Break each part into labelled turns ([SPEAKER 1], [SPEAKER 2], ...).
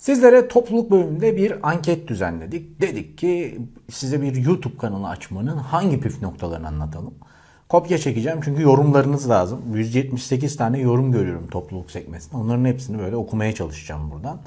[SPEAKER 1] Sizlere topluluk bölümünde bir anket düzenledik. Dedik ki size bir YouTube kanalı açmanın hangi püf noktalarını anlatalım. Kopya çekeceğim çünkü yorumlarınız lazım. 178 tane yorum görüyorum topluluk sekmesinde. Onların hepsini böyle okumaya çalışacağım buradan.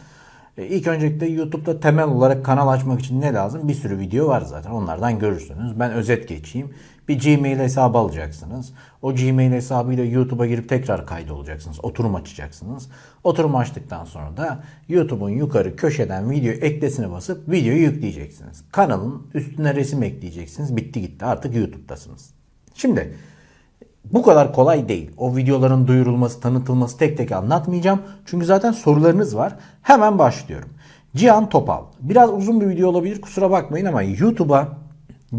[SPEAKER 1] E, İlk öncelikle YouTube'da temel olarak kanal açmak için ne lazım? Bir sürü video var zaten. Onlardan görürsünüz. Ben özet geçeyim. Bir Gmail hesabı alacaksınız. O Gmail hesabıyla YouTube'a girip tekrar kaydolacaksınız. Oturum açacaksınız. Oturum açtıktan sonra da YouTube'un yukarı köşeden video eklesine basıp videoyu yükleyeceksiniz. Kanalın üstüne resim ekleyeceksiniz. Bitti gitti. Artık YouTube'dasınız. Şimdi bu kadar kolay değil. O videoların duyurulması, tanıtılması tek tek anlatmayacağım. Çünkü zaten sorularınız var. Hemen başlıyorum. Cihan Topal. Biraz uzun bir video olabilir kusura bakmayın ama YouTube'a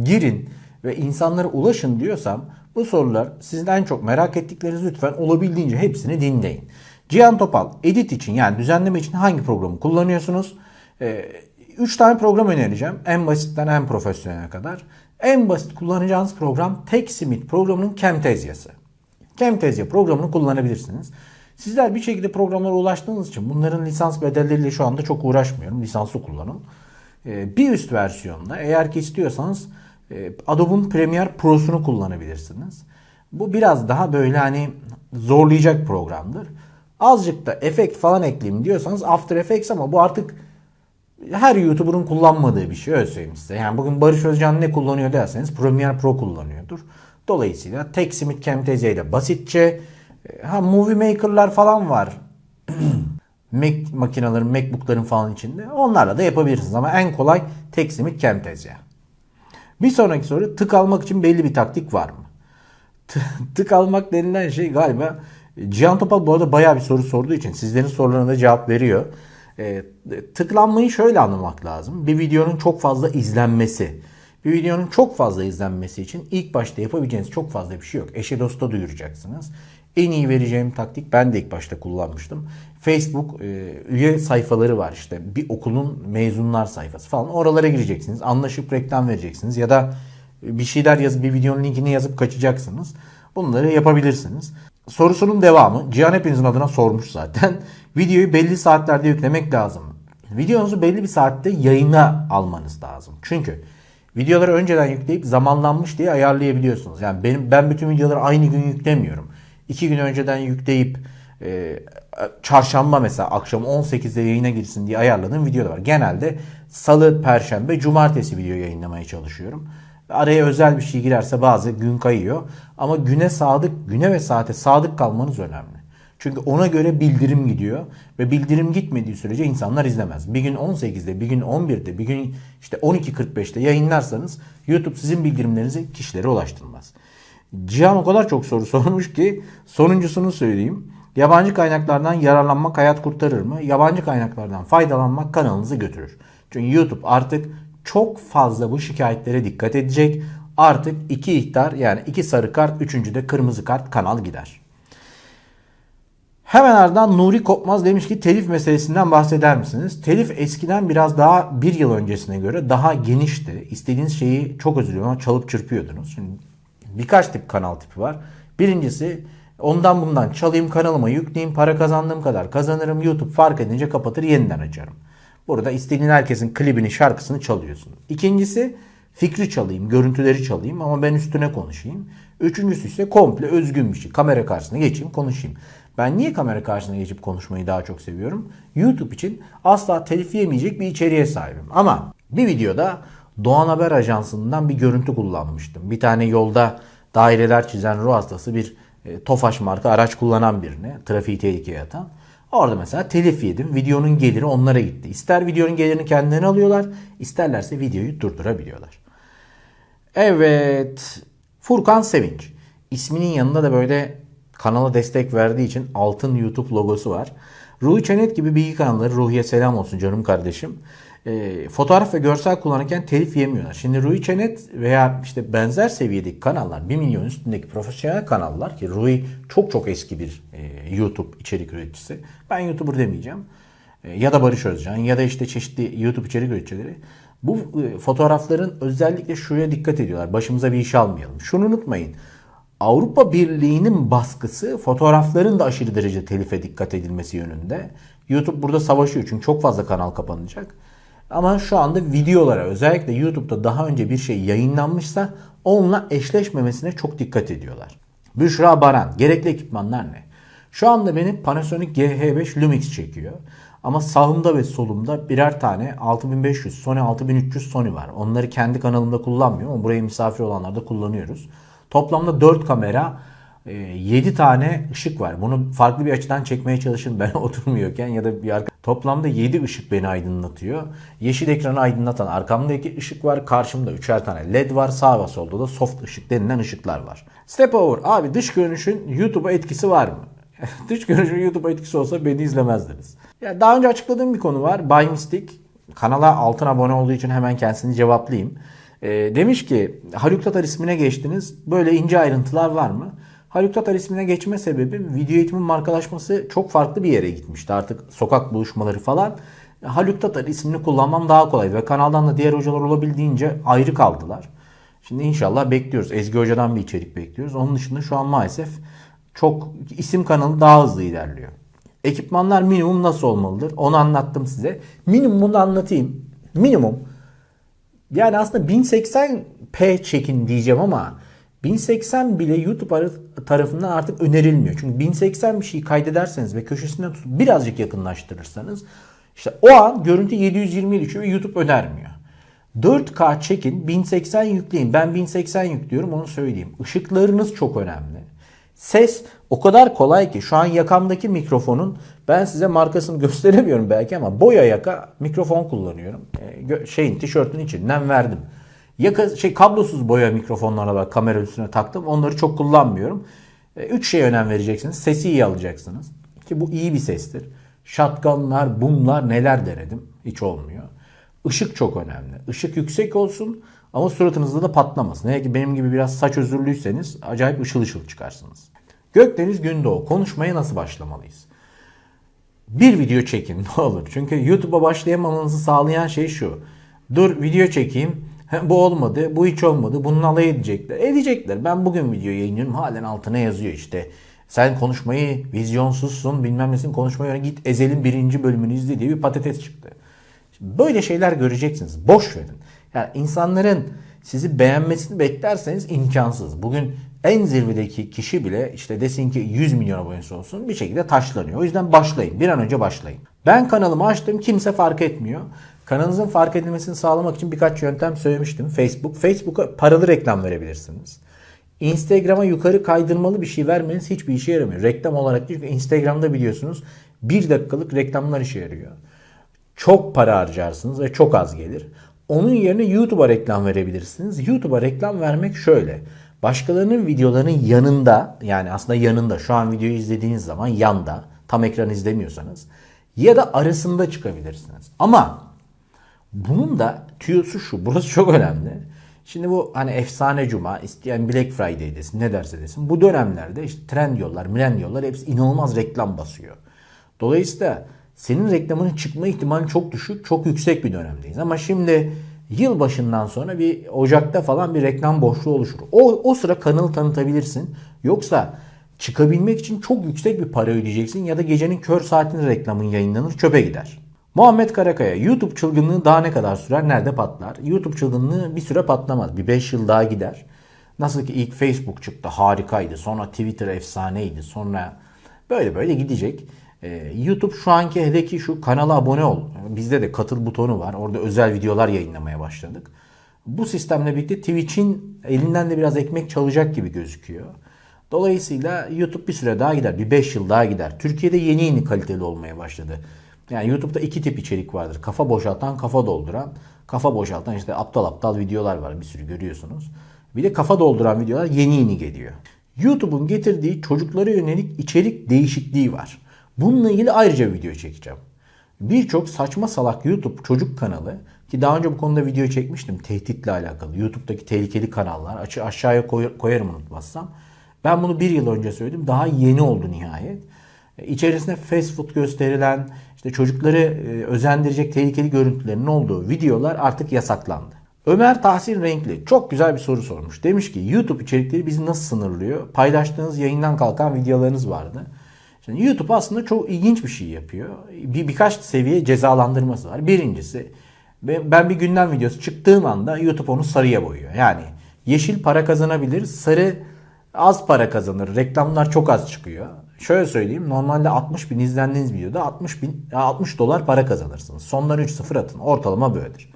[SPEAKER 1] girin ve insanlara ulaşın diyorsam bu sorular sizden çok merak ettikleriniz lütfen olabildiğince hepsini dinleyin. Cihan Topal edit için yani düzenleme için hangi programı kullanıyorsunuz? 3 tane program önereceğim. En basitten en profesyonele kadar. En basit kullanacağınız program TechSmith programının Camtasia'sı. Camtasia programını kullanabilirsiniz. Sizler bir şekilde programlara ulaştığınız için bunların lisans bedelleriyle şu anda çok uğraşmıyorum. Lisanslı kullanın. Ee, Bir üst versiyonda eğer ki istiyorsanız Adobe'un Premiere Pro'sunu kullanabilirsiniz. Bu biraz daha böyle hani zorlayacak programdır. Azıcık da efekt falan ekleyeyim diyorsanız After Effects ama bu artık her YouTuber'ın kullanmadığı bir şey öyle söyleyeyim size. Yani bugün Barış Özcan ne kullanıyor derseniz Premiere Pro kullanıyordur. Dolayısıyla TechSmith Camtasia ile basitçe e, ha Movie Maker'lar falan var. Mac makinelerin, Macbook'ların falan içinde. Onlarla da yapabilirsiniz ama en kolay TechSmith Camtasia. Bir sonraki soru tık almak için belli bir taktik var mı? Tık almak denilen şey galiba Cihan Topal bu arada bayağı bir soru sorduğu için sizlerin sorularına da cevap veriyor. E, tıklanmayı şöyle anlamak lazım. Bir videonun çok fazla izlenmesi. Bir videonun çok fazla izlenmesi için ilk başta yapabileceğiniz çok fazla bir şey yok. Eşe dosta duyuracaksınız. En iyi vereceğim taktik ben de ilk başta kullanmıştım. Facebook e, üye sayfaları var işte bir okulun mezunlar sayfası falan. Oralara gireceksiniz. Anlaşıp reklam vereceksiniz ya da bir şeyler yazıp bir videonun linkini yazıp kaçacaksınız. Bunları yapabilirsiniz. Sorusunun devamı. Cihan hepinizin adına sormuş zaten. Videoyu belli saatlerde yüklemek lazım. Videonuzu belli bir saatte yayına almanız lazım. Çünkü videoları önceden yükleyip zamanlanmış diye ayarlayabiliyorsunuz. Yani benim ben bütün videoları aynı gün yüklemiyorum. İki gün önceden yükleyip e, çarşamba mesela akşam 18'de yayına girsin diye ayarladığım videolar var. Genelde salı, perşembe, cumartesi video yayınlamaya çalışıyorum. Araya özel bir şey girerse bazı gün kayıyor. Ama güne sadık, güne ve saate sadık kalmanız önemli. Çünkü ona göre bildirim gidiyor ve bildirim gitmediği sürece insanlar izlemez. Bir gün 18'de, bir gün 11'de, bir gün işte 12.45'te yayınlarsanız YouTube sizin bildirimlerinizi kişilere ulaştırmaz. Cihan o kadar çok soru sormuş ki sonuncusunu söyleyeyim. Yabancı kaynaklardan yararlanmak hayat kurtarır mı? Yabancı kaynaklardan faydalanmak kanalınızı götürür. Çünkü YouTube artık çok fazla bu şikayetlere dikkat edecek. Artık iki ihtar yani iki sarı kart, üçüncü de kırmızı kart kanal gider. Hemen ardından Nuri Kopmaz demiş ki telif meselesinden bahseder misiniz? Telif eskiden biraz daha bir yıl öncesine göre daha genişti. İstediğiniz şeyi çok özür ama çalıp çırpıyordunuz. Şimdi birkaç tip kanal tipi var. Birincisi ondan bundan çalayım kanalıma yükleyeyim para kazandığım kadar kazanırım. YouTube fark edince kapatır yeniden açarım. Burada istediğin herkesin klibini şarkısını çalıyorsun. İkincisi fikri çalayım, görüntüleri çalayım ama ben üstüne konuşayım. Üçüncüsü ise komple özgün bir şey. Kamera karşısına geçeyim konuşayım. Ben niye kamera karşısına geçip konuşmayı daha çok seviyorum? YouTube için asla telif yemeyecek bir içeriğe sahibim. Ama bir videoda Doğan Haber Ajansı'ndan bir görüntü kullanmıştım. Bir tane yolda daireler çizen ruh hastası bir e, Tofaş marka araç kullanan birine trafiği tehlikeye atan. Orada mesela telif yedim. Videonun geliri onlara gitti. İster videonun gelirini kendilerine alıyorlar, isterlerse videoyu durdurabiliyorlar. Evet. Furkan Sevinç. İsminin yanında da böyle kanala destek verdiği için altın YouTube logosu var. Ruhi Çenet gibi bilgi kanalları Ruhi'ye selam olsun canım kardeşim. E, fotoğraf ve görsel kullanırken telif yemiyorlar. Şimdi Ruhi Çenet veya işte benzer seviyedeki kanallar 1 milyon üstündeki profesyonel kanallar ki Ruhi çok çok eski bir e, YouTube içerik üreticisi. Ben YouTuber demeyeceğim. E, ya da Barış Özcan ya da işte çeşitli YouTube içerik üreticileri. Bu e, fotoğrafların özellikle şuraya dikkat ediyorlar. Başımıza bir iş almayalım. Şunu unutmayın. Avrupa Birliği'nin baskısı fotoğrafların da aşırı derece telife dikkat edilmesi yönünde. YouTube burada savaşıyor çünkü çok fazla kanal kapanacak. Ama şu anda videolara özellikle YouTube'da daha önce bir şey yayınlanmışsa onunla eşleşmemesine çok dikkat ediyorlar. Büşra Baran, gerekli ekipmanlar ne? Şu anda beni Panasonic GH5 Lumix çekiyor. Ama sağımda ve solumda birer tane 6500, Sony 6300 Sony var. Onları kendi kanalımda kullanmıyorum ama buraya misafir olanlarda kullanıyoruz. Toplamda 4 kamera, 7 tane ışık var. Bunu farklı bir açıdan çekmeye çalışın ben oturmuyorken ya da bir arka... Toplamda 7 ışık beni aydınlatıyor. Yeşil ekranı aydınlatan arkamdaki ışık var. Karşımda üçer tane led var. Sağ ve solda da soft ışık denilen ışıklar var. Step over. Abi dış görünüşün YouTube'a etkisi var mı? dış görünüşün YouTube'a etkisi olsa beni izlemezdiniz. Ya daha önce açıkladığım bir konu var. Buy Mystic. Kanala altın abone olduğu için hemen kendisini cevaplayayım. E, demiş ki Haluk Tatar ismine geçtiniz. Böyle ince ayrıntılar var mı? Haluk Tatar ismine geçme sebebim video eğitimin markalaşması çok farklı bir yere gitmişti. Artık sokak buluşmaları falan. Haluk Tatar ismini kullanmam daha kolay ve kanaldan da diğer hocalar olabildiğince ayrı kaldılar. Şimdi inşallah bekliyoruz. Ezgi Hoca'dan bir içerik bekliyoruz. Onun dışında şu an maalesef çok isim kanalı daha hızlı ilerliyor. Ekipmanlar minimum nasıl olmalıdır? Onu anlattım size. Minimumunu anlatayım. Minimum yani aslında 1080p çekin diyeceğim ama 1080 bile YouTube tarafından artık önerilmiyor. Çünkü 1080 bir şeyi kaydederseniz ve köşesinden tutup birazcık yakınlaştırırsanız işte o an görüntü 720 düşüyor ve YouTube önermiyor. 4K çekin 1080 yükleyin. Ben 1080 yüklüyorum onu söyleyeyim. Işıklarınız çok önemli. Ses o kadar kolay ki şu an yakamdaki mikrofonun ben size markasını gösteremiyorum belki ama boya yaka mikrofon kullanıyorum. E, şeyin tişörtün içinden verdim. Yaka şey kablosuz boya mikrofonlara da kamera üstüne taktım. Onları çok kullanmıyorum. E, üç şeye önem vereceksiniz. Sesi iyi alacaksınız. Ki bu iyi bir sestir. Shotgunlar, bumlar neler denedim. Hiç olmuyor. Işık çok önemli. Işık yüksek olsun ama suratınızda da patlamasın. Eğer ki benim gibi biraz saç özürlüyseniz acayip ışıl ışıl çıkarsınız. Gökdeniz Gündoğu. Konuşmaya nasıl başlamalıyız? Bir video çekin ne olur. Çünkü YouTube'a başlayamamanızı sağlayan şey şu. Dur video çekeyim. Bu olmadı, bu hiç olmadı. Bunun alay edecekler. Edecekler. Ben bugün video yayınlıyorum. Halen altına yazıyor işte. Sen konuşmayı vizyonsuzsun bilmem nesin konuşmayı. Git Ezel'in birinci bölümünü izle diye bir patates çıktı. Böyle şeyler göreceksiniz. Boş verin. Yani insanların sizi beğenmesini beklerseniz imkansız. Bugün en zirvedeki kişi bile işte desin ki 100 milyon abonesi olsun bir şekilde taşlanıyor. O yüzden başlayın. Bir an önce başlayın. Ben kanalımı açtım. Kimse fark etmiyor. Kanalınızın fark edilmesini sağlamak için birkaç yöntem söylemiştim. Facebook. Facebook'a paralı reklam verebilirsiniz. Instagram'a yukarı kaydırmalı bir şey vermeniz hiçbir işe yaramıyor. Reklam olarak değil. Instagram'da biliyorsunuz bir dakikalık reklamlar işe yarıyor. Çok para harcarsınız ve çok az gelir. Onun yerine YouTube'a reklam verebilirsiniz. YouTube'a reklam vermek şöyle. Başkalarının videolarının yanında yani aslında yanında şu an videoyu izlediğiniz zaman yanda tam ekran izlemiyorsanız ya da arasında çıkabilirsiniz. Ama bunun da tüyosu şu. Burası çok önemli. Şimdi bu hani efsane cuma, isteyen Black Friday desin, ne derse desin. Bu dönemlerde işte trend yollar, milen yollar hepsi inanılmaz reklam basıyor. Dolayısıyla senin reklamının çıkma ihtimali çok düşük, çok yüksek bir dönemdeyiz. Ama şimdi yıl başından sonra bir Ocak'ta falan bir reklam boşluğu oluşur. O, o sıra kanalı tanıtabilirsin. Yoksa çıkabilmek için çok yüksek bir para ödeyeceksin ya da gecenin kör saatinde reklamın yayınlanır çöpe gider. Muhammed Karakaya YouTube çılgınlığı daha ne kadar sürer nerede patlar? YouTube çılgınlığı bir süre patlamaz. Bir 5 yıl daha gider. Nasıl ki ilk Facebook çıktı harikaydı. Sonra Twitter efsaneydi. Sonra böyle böyle gidecek. Ee, YouTube şu anki hedeki şu kanala abone ol. Bizde de katıl butonu var. Orada özel videolar yayınlamaya başladık. Bu sistemle birlikte Twitch'in elinden de biraz ekmek çalacak gibi gözüküyor. Dolayısıyla YouTube bir süre daha gider. Bir 5 yıl daha gider. Türkiye'de yeni yeni kaliteli olmaya başladı. Yani YouTube'da iki tip içerik vardır. Kafa boşaltan, kafa dolduran. Kafa boşaltan işte aptal aptal videolar var bir sürü görüyorsunuz. Bir de kafa dolduran videolar yeni yeni geliyor. YouTube'un getirdiği çocuklara yönelik içerik değişikliği var. Bununla ilgili ayrıca video çekeceğim. Birçok saçma salak YouTube çocuk kanalı ki daha önce bu konuda video çekmiştim tehditle alakalı. YouTube'daki tehlikeli kanallar açı aşağıya koyarım unutmazsam. Ben bunu bir yıl önce söyledim. Daha yeni oldu nihayet. İçerisinde fast food gösterilen, işte çocukları e, özendirecek tehlikeli görüntülerin olduğu videolar artık yasaklandı. Ömer Tahsin Renkli çok güzel bir soru sormuş. Demiş ki YouTube içerikleri bizi nasıl sınırlıyor? Paylaştığınız yayından kalkan videolarınız vardı. Şimdi YouTube aslında çok ilginç bir şey yapıyor. Bir birkaç seviye cezalandırması var. Birincisi ben bir gündem videosu çıktığım anda YouTube onu sarıya boyuyor. Yani yeşil para kazanabilir, sarı az para kazanır. Reklamlar çok az çıkıyor. Şöyle söyleyeyim normalde 60 bin izlendiğiniz videoda 60 bin 60 dolar para kazanırsınız. Sondan 3 sıfır atın. Ortalama böyledir.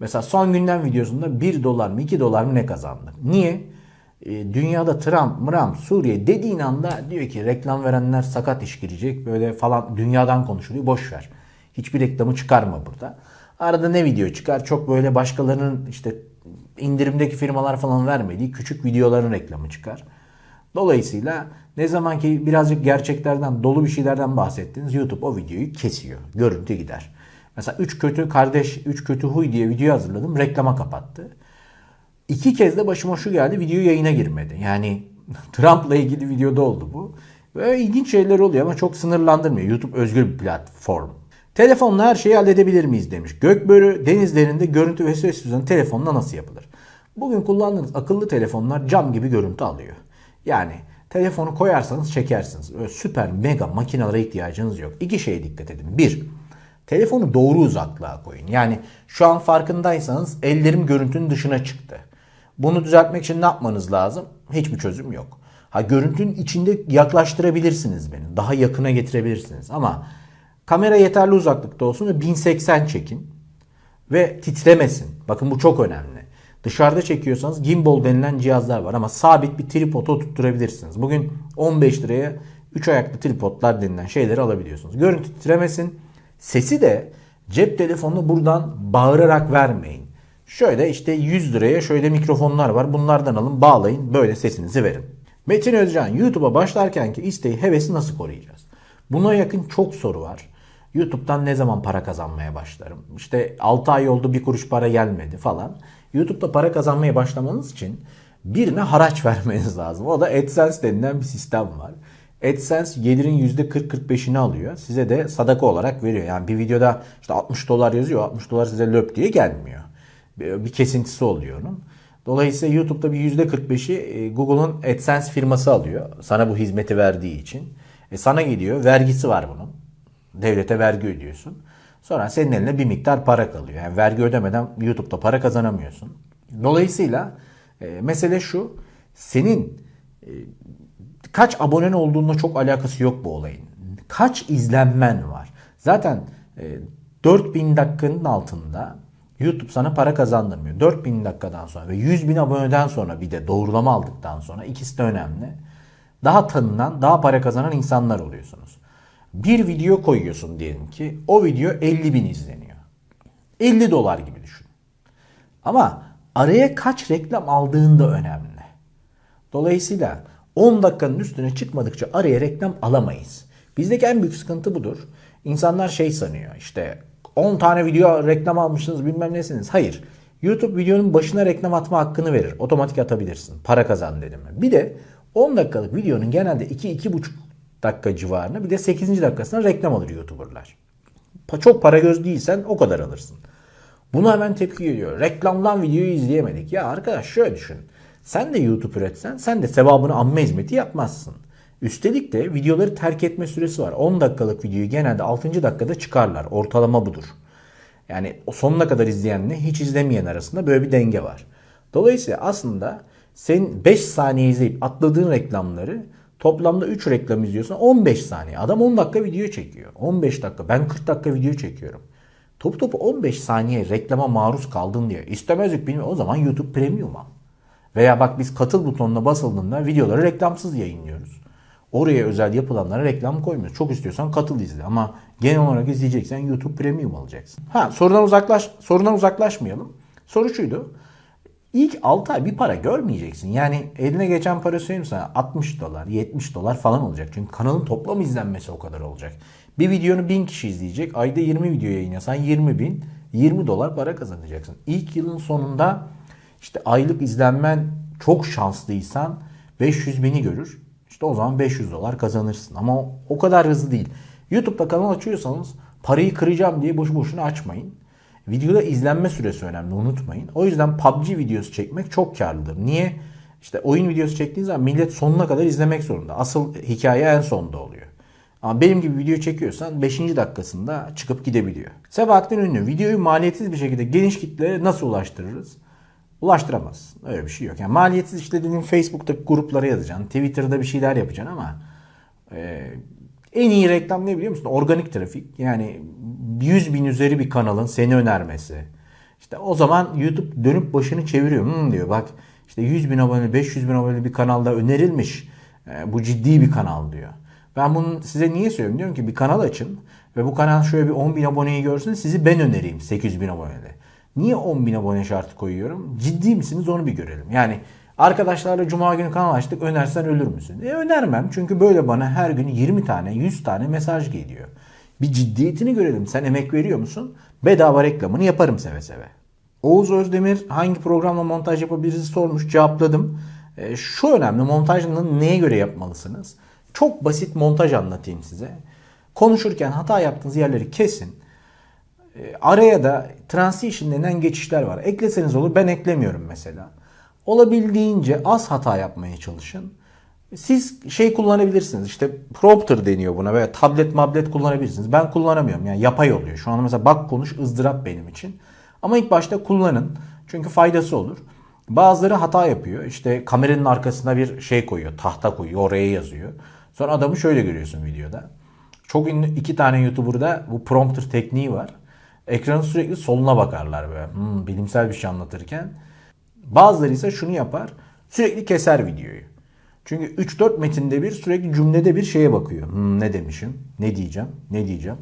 [SPEAKER 1] Mesela son gündem videosunda 1 dolar mı 2 dolar mı ne kazandık? Niye? E, dünyada Trump, Mram, Suriye dediğin anda diyor ki reklam verenler sakat iş girecek böyle falan dünyadan konuşuluyor. Boş ver. Hiçbir reklamı çıkarma burada. Arada ne video çıkar? Çok böyle başkalarının işte indirimdeki firmalar falan vermediği küçük videoların reklamı çıkar. Dolayısıyla ne zaman ki birazcık gerçeklerden, dolu bir şeylerden bahsettiniz YouTube o videoyu kesiyor. Görüntü gider. Mesela 3 kötü kardeş, 3 kötü huy diye video hazırladım. Reklama kapattı. İki kez de başıma şu geldi. Video yayına girmedi. Yani Trump'la ilgili videoda oldu bu. Böyle ilginç şeyler oluyor ama çok sınırlandırmıyor. YouTube özgür bir platform. Telefonla her şeyi halledebilir miyiz demiş. Gökbörü denizlerinde görüntü ve ses düzeni telefonla nasıl yapılır? Bugün kullandığınız akıllı telefonlar cam gibi görüntü alıyor. Yani telefonu koyarsanız çekersiniz. Öyle süper mega makinelere ihtiyacınız yok. İki şeye dikkat edin. Bir, telefonu doğru uzaklığa koyun. Yani şu an farkındaysanız ellerim görüntünün dışına çıktı. Bunu düzeltmek için ne yapmanız lazım? Hiçbir çözüm yok. Ha görüntünün içinde yaklaştırabilirsiniz beni. Daha yakına getirebilirsiniz ama kamera yeterli uzaklıkta olsun ve 1080 çekin ve titremesin. Bakın bu çok önemli. Dışarıda çekiyorsanız gimbal denilen cihazlar var ama sabit bir tripoda tutturabilirsiniz. Bugün 15 liraya 3 ayaklı tripodlar denilen şeyleri alabiliyorsunuz. Görüntü titremesin. Sesi de cep telefonunu buradan bağırarak vermeyin. Şöyle işte 100 liraya şöyle mikrofonlar var. Bunlardan alın bağlayın böyle sesinizi verin. Metin Özcan YouTube'a başlarkenki isteği hevesi nasıl koruyacağız? Buna yakın çok soru var. YouTube'dan ne zaman para kazanmaya başlarım? İşte 6 ay oldu bir kuruş para gelmedi falan. YouTube'da para kazanmaya başlamanız için birine haraç vermeniz lazım. O da AdSense denilen bir sistem var. AdSense gelirin %40-45'ini alıyor. Size de sadaka olarak veriyor. Yani bir videoda işte 60 dolar yazıyor. 60 dolar size löp diye gelmiyor. Bir kesintisi oluyor onun. Dolayısıyla YouTube'da bir %45'i e, Google'un AdSense firması alıyor. Sana bu hizmeti verdiği için. E sana gidiyor. Vergisi var bunun. Devlete vergi ödüyorsun. Sonra senin eline bir miktar para kalıyor. Yani vergi ödemeden YouTube'da para kazanamıyorsun. Dolayısıyla e, mesele şu. Senin e, kaç abonen olduğunla çok alakası yok bu olayın. Kaç izlenmen var. Zaten e, 4000 dakikanın altında YouTube sana para kazandırmıyor. 4000 dakikadan sonra ve 100 bin aboneden sonra bir de doğrulama aldıktan sonra ikisi de önemli. Daha tanınan, daha para kazanan insanlar oluyorsunuz. Bir video koyuyorsun diyelim ki o video 50 bin izleniyor. 50 dolar gibi düşün. Ama araya kaç reklam aldığında önemli. Dolayısıyla 10 dakikanın üstüne çıkmadıkça araya reklam alamayız. Bizdeki en büyük sıkıntı budur. İnsanlar şey sanıyor işte 10 tane video reklam almışsınız bilmem nesiniz. Hayır. YouTube videonun başına reklam atma hakkını verir. Otomatik atabilirsin. Para kazan dedim. Bir de 10 dakikalık videonun genelde 2-2,5 dakika civarında bir de 8. dakikasına reklam alır YouTuber'lar. Çok para göz değilsen o kadar alırsın. Buna hemen tepki geliyor. Reklamdan videoyu izleyemedik. Ya arkadaş şöyle düşün. Sen de YouTube üretsen sen de sevabını amme hizmeti yapmazsın. Üstelik de videoları terk etme süresi var. 10 dakikalık videoyu genelde 6. dakikada çıkarlar. Ortalama budur. Yani sonuna kadar izleyenle hiç izlemeyen arasında böyle bir denge var. Dolayısıyla aslında senin 5 saniye izleyip atladığın reklamları toplamda 3 reklam izliyorsan 15 saniye. Adam 10 dakika video çekiyor. 15 dakika. Ben 40 dakika video çekiyorum. Top topu 15 saniye reklama maruz kaldın diye istemezlik bilmiyorum. O zaman YouTube Premium al. Veya bak biz katıl butonuna basıldığında videoları reklamsız yayınlıyoruz. Oraya özel yapılanlara reklam koymuyoruz. Çok istiyorsan katıl izle ama genel olarak izleyeceksen YouTube Premium alacaksın. Ha sorudan uzaklaş sorudan uzaklaşmayalım. Soru şuydu. İlk 6 ay bir para görmeyeceksin. Yani eline geçen para söyleyeyim sana 60 dolar, 70 dolar falan olacak. Çünkü kanalın toplam izlenmesi o kadar olacak. Bir videonu 1000 kişi izleyecek. Ayda 20 video yayınlasan 20 bin, 20 dolar para kazanacaksın. İlk yılın sonunda işte aylık izlenmen çok şanslıysan 500 bini görür. İşte o zaman 500 dolar kazanırsın. Ama o- kadar hızlı değil. YouTube'da kanal açıyorsanız parayı kıracağım diye boşu boşuna açmayın. Videoda izlenme süresi önemli unutmayın. O yüzden PUBG videosu çekmek çok karlıdır. Niye? işte oyun videosu çektiğin zaman millet sonuna kadar izlemek zorunda. Asıl hikaye en sonda oluyor. Ama benim gibi video çekiyorsan 5. dakikasında çıkıp gidebiliyor. Sebahattin Ünlü videoyu maliyetsiz bir şekilde geniş kitlere nasıl ulaştırırız? Ulaştıramaz. Öyle bir şey yok. Yani maliyetsiz işte dediğin Facebook'taki gruplara yazacaksın. Twitter'da bir şeyler yapacaksın ama e, en iyi reklam ne biliyor musun? Organik trafik. Yani 100 bin üzeri bir kanalın seni önermesi. İşte o zaman YouTube dönüp başını çeviriyor. Hmm diyor bak işte 100 bin abone 500 bin abone bir kanalda önerilmiş. E, bu ciddi bir kanal diyor. Ben bunu size niye söylüyorum? Diyorum ki bir kanal açın ve bu kanal şöyle bir 10 bin aboneyi görsün sizi ben önereyim 800 bin abonede. Niye 10 bin abone şartı koyuyorum? Ciddi misiniz onu bir görelim. Yani arkadaşlarla cuma günü kanal açtık önersen ölür müsün? E önermem çünkü böyle bana her gün 20 tane 100 tane mesaj geliyor. Bir ciddiyetini görelim. Sen emek veriyor musun? Bedava reklamını yaparım seve seve. Oğuz Özdemir hangi programla montaj yapabiliriz sormuş. Cevapladım. E, şu önemli montajını neye göre yapmalısınız? Çok basit montaj anlatayım size. Konuşurken hata yaptığınız yerleri kesin. E, araya da transition denen geçişler var. Ekleseniz olur ben eklemiyorum mesela. Olabildiğince az hata yapmaya çalışın. Siz şey kullanabilirsiniz işte prompter deniyor buna veya tablet mablet kullanabilirsiniz. Ben kullanamıyorum yani yapay oluyor. Şu anda mesela bak konuş ızdırap benim için. Ama ilk başta kullanın çünkü faydası olur. Bazıları hata yapıyor. İşte kameranın arkasına bir şey koyuyor, tahta koyuyor, oraya yazıyor. Sonra adamı şöyle görüyorsun videoda. Çok ünlü iki tane YouTuber'da bu prompter tekniği var. Ekranın sürekli soluna bakarlar böyle. Hmm, bilimsel bir şey anlatırken. Bazıları ise şunu yapar. Sürekli keser videoyu. Çünkü 3-4 metinde bir sürekli cümlede bir şeye bakıyor. Hmm, ne demişim? Ne diyeceğim? Ne diyeceğim?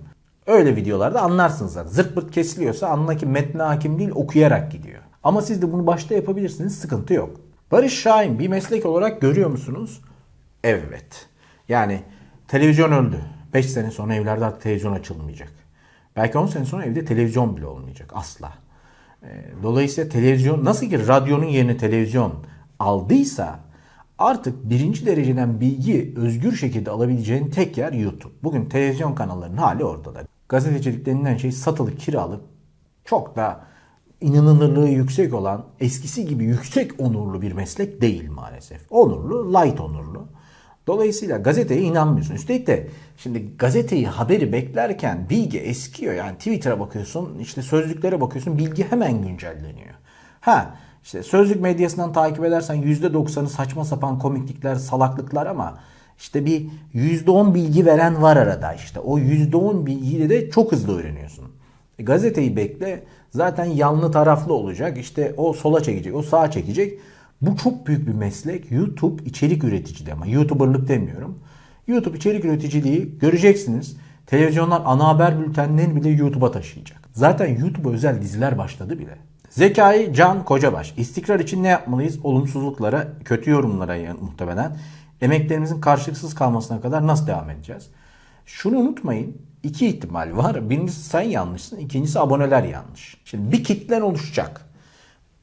[SPEAKER 1] Öyle videolarda anlarsınız zaten. Zırt pırt kesiliyorsa anla ki metne hakim değil okuyarak gidiyor. Ama siz de bunu başta yapabilirsiniz. Sıkıntı yok. Barış Şahin bir meslek olarak görüyor musunuz? Evet. Yani televizyon öldü. 5 sene sonra evlerde artık televizyon açılmayacak. Belki 10 sene sonra evde televizyon bile olmayacak asla. Ee, Dolayısıyla televizyon nasıl ki radyonun yerine televizyon aldıysa artık birinci dereceden bilgi özgür şekilde alabileceğin tek yer YouTube. Bugün televizyon kanallarının hali ortada. Gazetecilik denilen şey satılık, kiralık, çok da inanılırlığı yüksek olan, eskisi gibi yüksek onurlu bir meslek değil maalesef. Onurlu, light onurlu. Dolayısıyla gazeteye inanmıyorsun. Üstelik de şimdi gazeteyi haberi beklerken bilgi eskiyor. Yani Twitter'a bakıyorsun, işte sözlüklere bakıyorsun, bilgi hemen güncelleniyor. Ha işte sözlük medyasından takip edersen %90'ı saçma sapan komiklikler, salaklıklar ama işte bir %10 bilgi veren var arada işte. O %10 bilgiyi de çok hızlı öğreniyorsun. E, gazeteyi bekle zaten yanlı taraflı olacak. İşte o sola çekecek, o sağa çekecek. Bu çok büyük bir meslek. YouTube içerik üreticiliği ama YouTuber'lık demiyorum. YouTube içerik üreticiliği göreceksiniz. Televizyonlar ana haber bültenlerini bile YouTube'a taşıyacak. Zaten YouTube'a özel diziler başladı bile. Zekai Can Kocabaş. İstikrar için ne yapmalıyız? Olumsuzluklara, kötü yorumlara muhtemelen. Emeklerimizin karşılıksız kalmasına kadar nasıl devam edeceğiz? Şunu unutmayın. iki ihtimal var. Birincisi sen yanlışsın. ikincisi aboneler yanlış. Şimdi bir kitlen oluşacak.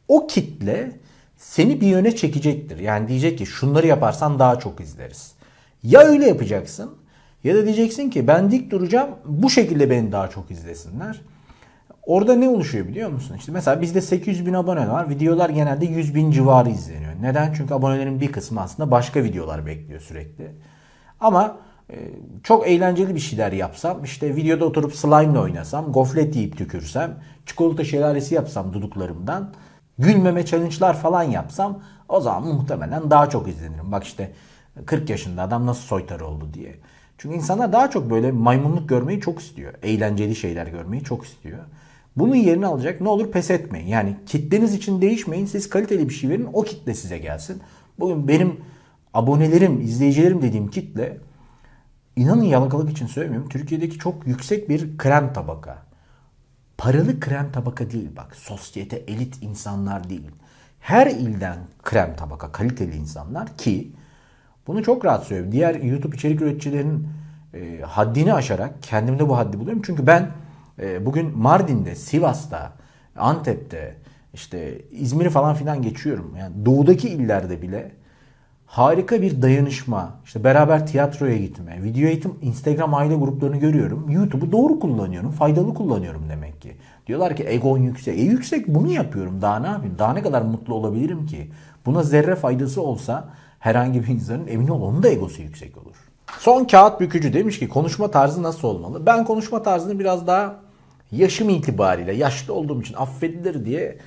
[SPEAKER 1] O kitle seni bir yöne çekecektir. Yani diyecek ki şunları yaparsan daha çok izleriz. Ya öyle yapacaksın ya da diyeceksin ki ben dik duracağım bu şekilde beni daha çok izlesinler. Orada ne oluşuyor biliyor musun? İşte mesela bizde 800 bin abone var. Videolar genelde 100 bin civarı izleniyor. Neden? Çünkü abonelerin bir kısmı aslında başka videolar bekliyor sürekli. Ama e, çok eğlenceli bir şeyler yapsam, işte videoda oturup slime oynasam, goflet yiyip tükürsem, çikolata şelalesi yapsam duduklarımdan, gülmeme challenge'lar falan yapsam o zaman muhtemelen daha çok izlenirim. Bak işte 40 yaşında adam nasıl soytarı oldu diye. Çünkü insanlar daha çok böyle maymunluk görmeyi çok istiyor. Eğlenceli şeyler görmeyi çok istiyor. Bunun yerini alacak ne olur pes etmeyin. Yani kitleniz için değişmeyin. Siz kaliteli bir şey verin o kitle size gelsin. Bugün benim abonelerim, izleyicilerim dediğim kitle inanın yalakalık için söylemiyorum. Türkiye'deki çok yüksek bir krem tabaka. Paralı krem tabaka değil bak. Sosyete, elit insanlar değil. Her ilden krem tabaka, kaliteli insanlar ki bunu çok rahat söylüyorum. Diğer YouTube içerik üreticilerinin e, haddini aşarak kendimde bu haddi buluyorum. Çünkü ben bugün Mardin'de, Sivas'ta, Antep'te, işte İzmir'i falan filan geçiyorum. Yani doğudaki illerde bile harika bir dayanışma, işte beraber tiyatroya gitme, video eğitim, Instagram aile gruplarını görüyorum. YouTube'u doğru kullanıyorum, faydalı kullanıyorum demek ki. Diyorlar ki egon yüksek. E yüksek bunu yapıyorum. Daha ne yapayım? Daha ne kadar mutlu olabilirim ki? Buna zerre faydası olsa herhangi bir insanın emin ol onun da egosu yüksek olur. Son kağıt bükücü demiş ki konuşma tarzı nasıl olmalı? Ben konuşma tarzını biraz daha yaşım itibariyle yaşlı olduğum için affedilir diye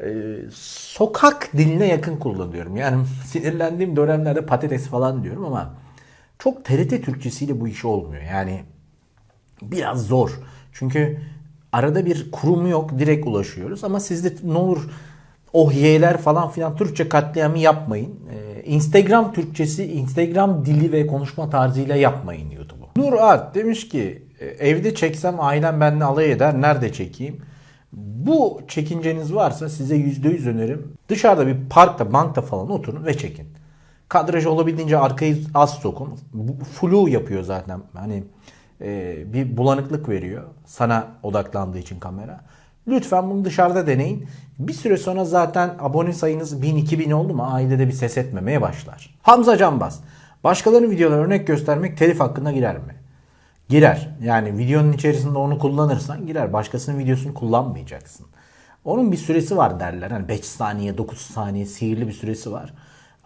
[SPEAKER 1] e, sokak diline yakın kullanıyorum. Yani sinirlendiğim dönemlerde patates falan diyorum ama çok TRT Türkçesiyle bu iş olmuyor. Yani biraz zor. Çünkü arada bir kurumu yok direkt ulaşıyoruz ama siz de ne olur oh yeğler falan filan Türkçe katliamı yapmayın. Ee, Instagram Türkçesi, Instagram dili ve konuşma tarzıyla yapmayın YouTube'u. Nur Art demiş ki "E, evde çeksem ailem benimle alay eder nerede çekeyim? Bu çekinceniz varsa size %100 önerim. Dışarıda bir parkta, bankta falan oturun ve çekin. Kadrajı olabildiğince arkayı az sokun. Flu yapıyor zaten. Hani e, bir bulanıklık veriyor sana odaklandığı için kamera. Lütfen bunu dışarıda deneyin. Bir süre sonra zaten abone sayınız 1000-2000 oldu mu ailede bir ses etmemeye başlar. Hamza Canbaz. Başkalarının videolarına örnek göstermek telif hakkında girer mi? Girer. Yani videonun içerisinde onu kullanırsan girer. Başkasının videosunu kullanmayacaksın. Onun bir süresi var derler. Hani 5 saniye, 9 saniye sihirli bir süresi var.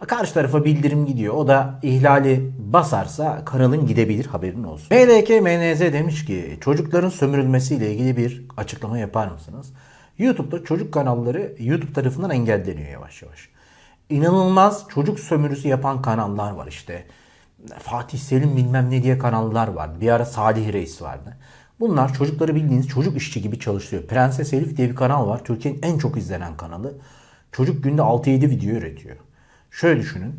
[SPEAKER 1] Karşı tarafa bildirim gidiyor. O da ihlali basarsa kanalın gidebilir haberin olsun. MLK MNZ demiş ki çocukların sömürülmesiyle ilgili bir açıklama yapar mısınız? YouTube'da çocuk kanalları YouTube tarafından engelleniyor yavaş yavaş. İnanılmaz çocuk sömürüsü yapan kanallar var işte. Fatih Selim bilmem ne diye kanallar vardı. Bir ara Salih Reis vardı. Bunlar çocukları bildiğiniz çocuk işçi gibi çalıştırıyor. Prenses Elif diye bir kanal var. Türkiye'nin en çok izlenen kanalı. Çocuk günde 6-7 video üretiyor. Şöyle düşünün.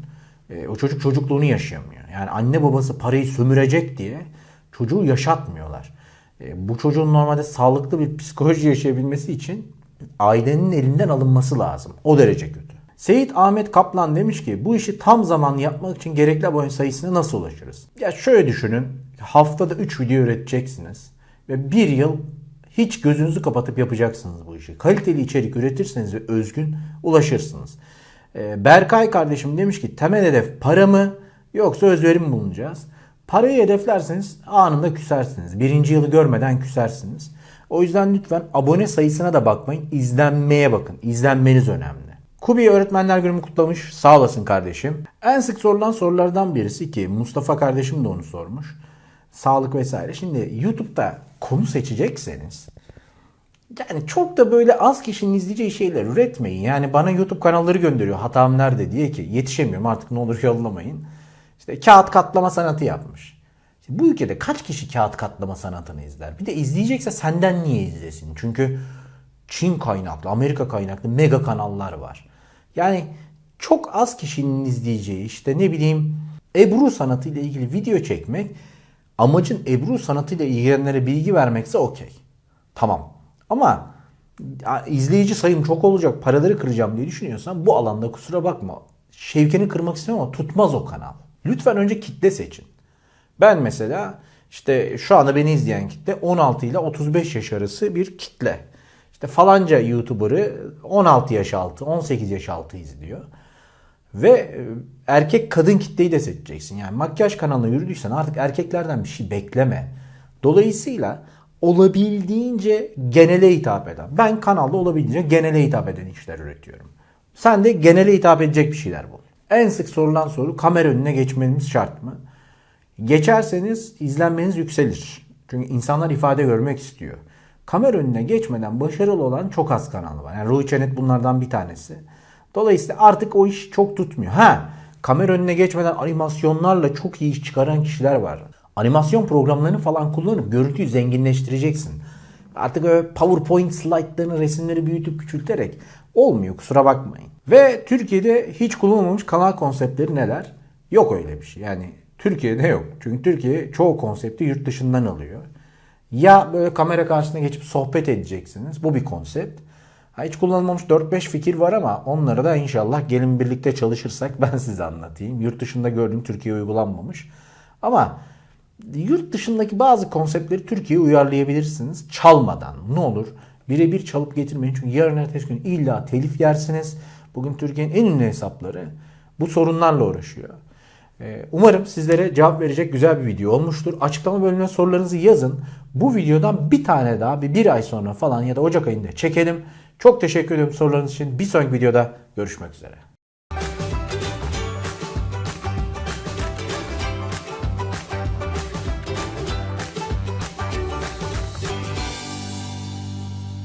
[SPEAKER 1] e, o çocuk çocukluğunu yaşayamıyor. Yani anne babası parayı sömürecek diye çocuğu yaşatmıyorlar. E, bu çocuğun normalde sağlıklı bir psikoloji yaşayabilmesi için ailenin elinden alınması lazım. O derece kötü. Seyit Ahmet Kaplan demiş ki bu işi tam zamanlı yapmak için gerekli abone sayısına nasıl ulaşırız? Ya şöyle düşünün. Haftada 3 video üreteceksiniz. Ve bir yıl hiç gözünüzü kapatıp yapacaksınız bu işi. Kaliteli içerik üretirseniz ve özgün ulaşırsınız. Ee, Berkay kardeşim demiş ki temel hedef para mı yoksa özveri mi bulunacağız? Parayı hedeflerseniz anında küsersiniz. Birinci yılı görmeden küsersiniz. O yüzden lütfen abone sayısına da bakmayın. İzlenmeye bakın. İzlenmeniz önemli. Kubi Öğretmenler Günü'nü kutlamış. Sağ olasın kardeşim. En sık sorulan sorulardan birisi ki Mustafa kardeşim de onu sormuş. Sağlık vesaire. Şimdi YouTube'da konu seçecekseniz yani çok da böyle az kişinin izleyeceği şeyler üretmeyin. Yani bana YouTube kanalları gönderiyor hatam nerede diye ki yetişemiyorum artık ne olur yollamayın. İşte kağıt katlama sanatı yapmış. Bu ülkede kaç kişi kağıt katlama sanatını izler? Bir de izleyecekse senden niye izlesin? Çünkü Çin kaynaklı, Amerika kaynaklı mega kanallar var. Yani çok az kişinin izleyeceği işte ne bileyim Ebru sanatıyla ilgili video çekmek amacın Ebru sanatıyla ilgilenenlere bilgi vermekse okey. Tamam. Ama izleyici sayım çok olacak, paraları kıracağım diye düşünüyorsan bu alanda kusura bakma. Şevkeni kırmak istemem ama tutmaz o kanal. Lütfen önce kitle seçin. Ben mesela işte şu anda beni izleyen kitle 16 ile 35 yaş arası bir kitle. İşte falanca YouTuber'ı 16 yaş altı, 18 yaş altı izliyor. Ve e, erkek kadın kitleyi de seçeceksin. Yani makyaj kanalına yürüdüysen artık erkeklerden bir şey bekleme. Dolayısıyla olabildiğince genele hitap eden. Ben kanalda olabildiğince genele hitap eden işler üretiyorum. Sen de genele hitap edecek bir şeyler bul. En sık sorulan soru kamera önüne geçmemiz şart mı? Geçerseniz izlenmeniz yükselir. Çünkü insanlar ifade görmek istiyor. Kamera önüne geçmeden başarılı olan çok az kanal var. Yani Ruhi Çenet bunlardan bir tanesi. Dolayısıyla artık o iş çok tutmuyor. Ha, kamera önüne geçmeden animasyonlarla çok iyi iş çıkaran kişiler var. Animasyon programlarını falan kullanıp görüntüyü zenginleştireceksin. Artık öyle PowerPoint slaytlarını, resimleri büyütüp küçülterek olmuyor kusura bakmayın. Ve Türkiye'de hiç kullanılmamış kanal konseptleri neler? Yok öyle bir şey. Yani Türkiye'de yok. Çünkü Türkiye çoğu konsepti yurt dışından alıyor. Ya böyle kamera karşısına geçip sohbet edeceksiniz. Bu bir konsept. Ha, hiç kullanılmamış 4-5 fikir var ama onları da inşallah gelin birlikte çalışırsak ben size anlatayım. Yurt dışında gördüğüm Türkiye uygulanmamış. Ama yurt dışındaki bazı konseptleri Türkiye'ye uyarlayabilirsiniz çalmadan. Ne olur birebir çalıp getirmeyin. Çünkü yarın ertesi gün illa telif yersiniz. Bugün Türkiye'nin en ünlü hesapları bu sorunlarla uğraşıyor. Ee, Umarım sizlere cevap verecek güzel bir video olmuştur. Açıklama bölümüne sorularınızı yazın. Bu videodan bir tane daha bir, bir ay sonra falan ya da Ocak ayında çekelim. Çok teşekkür ederim sorularınız için. Bir sonraki videoda görüşmek üzere.